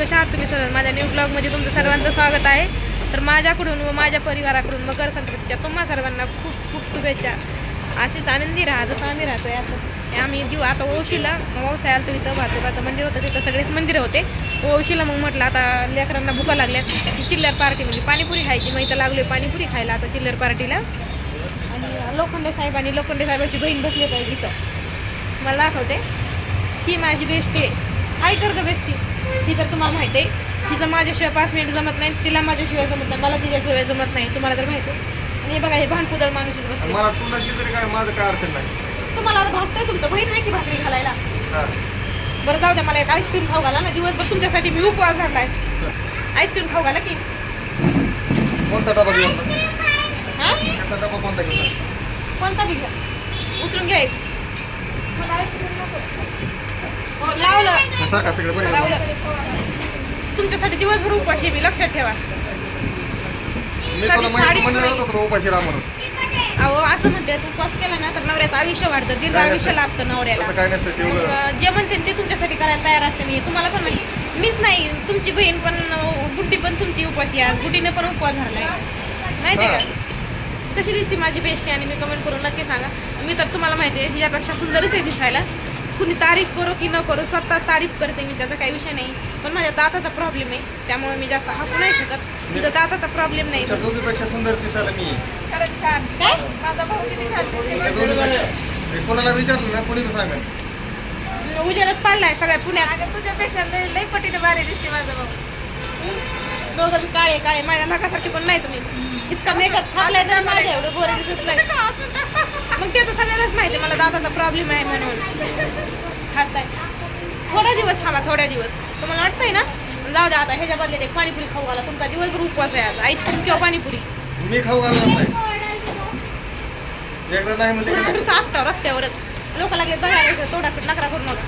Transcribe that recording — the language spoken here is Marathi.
कशा आहात तुम्ही सर माझ्या न्यू ब्लॉगमध्ये तुमचं सर्वांचं स्वागत आहे. तर माझ्याकडून व माझ्या परिवाराकडून मकर संक्रांतीच्या तुम्हा सर्वांना खूप खूप शुभेच्छा. अशीच आनंदी राहा जसं आम्ही राहतो आहे असं आम्ही देऊ. आता ओशीला व्यवसाय आलं तिथं भाजपाचं मंदिर होतं तिथं सगळेच मंदिरं होते. ओशीला मग म्हटलं आता लेकरांना भुका लागल्यात. की चिल्लर पार्टी म्हणजे पाणीपुरी खायची. मग इथं लागलोय पाणीपुरी खायला आता चिल्लर पार्टीला आणि लोखंडे साहेब आणि लोखंडे साहेबाची बहीण बसली पाहिजे इथं. मला दाखवते. ही माझी बेस्ट आहे. हाय कर ग बेस्टी? ही तर तुम्हाला माहिती आहे. तिचं माझ्याशिवाय पाच मिनिट जमत नाही तिला माझ्याशिवाय जमत नाही मला तिच्याशिवाय जमत नाही तुम्हाला तर माहिती आहे. आणि हे बघा हे भांडकुदळ माणूस इथं बसले मला तू नसली तरी काय माझं काय अडचण नाही. तुम्हाला आता भागतंय तुमचं बहीण नाही की भाकरी घालायला. हा. बरं जाऊ द्या मला एक आईस्क्रीम खाऊ घाला ना दिवसभर तुमच्यासाठी मी उपवास धरलाय आईस्क्रीम खाऊ घाला की. कोणता डबा घेऊन? हा? त्याचा डबा कोणता घेऊन? कोणता घ्या उचलून घ्या एक. हो लावलं सर का तिकडे पण लावलं तुमच्यासाठी दिवसभर उपवास आहे मी लक्षात ठेवा. मी तुला साडी- माहिती साडीच म्हणलं पुढे. होतं तुला उपाशी राहा म्हणून. अहो असं म्हणते उपवास केला ना तर नवऱ्याचं आयुष्य वाढतं दीर्घ काय आयुष्य नसतं. लाभतं नवऱ्याला. तसं काय नसतं ते मग. अं, जे म्हणते ते तुमच्यासाठी करायला तयार असते मी. तुम्हाला पण मीच नाही तुमची बहीण पण अं, गुड्डी पण तुमची उपाशी आहे. आज गुड्डीने पण उपवास धरलाय. माहिती आहे का? कशी दिसते माझी बेस्टी आणि मी कमेंट करून नक्की सांगा. मी तर तुम्हाला माहिती आहे यापेक्षा सुंदरच आहे दिसायला. कुणी तारीफ करो की न करो स्वतःच तारीफ करते मी त्याचा काही विषय नाही. पण माझ्या दाताचा प्रॉब्लेम आहे त्यामुळे मी जास्त हसू नाही शकत. तुझा दाताचा प्रॉब्लेम नाही. दोघीपेक्षा सुंदर दिसायला मी. काय? त्या दोघीपेक्षा हे कोणाला विचारलं ना कोणी सांगा उजेडच पाडलाय सगळ्या पुण्यात. तुझ्यापेक्षा लय लय पटीने भारी दिसते माझा भाऊ. दोघं काळे काळे. माझ्या नाकासारखे पण नाही तुम्ही. इतका मेकअप थांबलाय तर माझ्या एवढं गोरे दिसत नाही ते तर सगळ्यालाच माहिती आहे, मला दादाचा प्रॉब्लेम आहे म्हणून. हसताय. थोडा दिवस थांबा थोड्या दिवस. तुम्हाला वाटतंय ना? जाऊ द्या आता ह्याच्या बदल्यात एक पाणीपुरी खाऊ घाला. तुमचा दिवसभर उपवास आहे आज. आईस्क्रीम किंवा पाणीपुरी? मी खाऊ घालणार नाही. एकदा नाही म्हणजे रस्त्यावरच. लोक लागले बघायला तोडा नकरा करू नका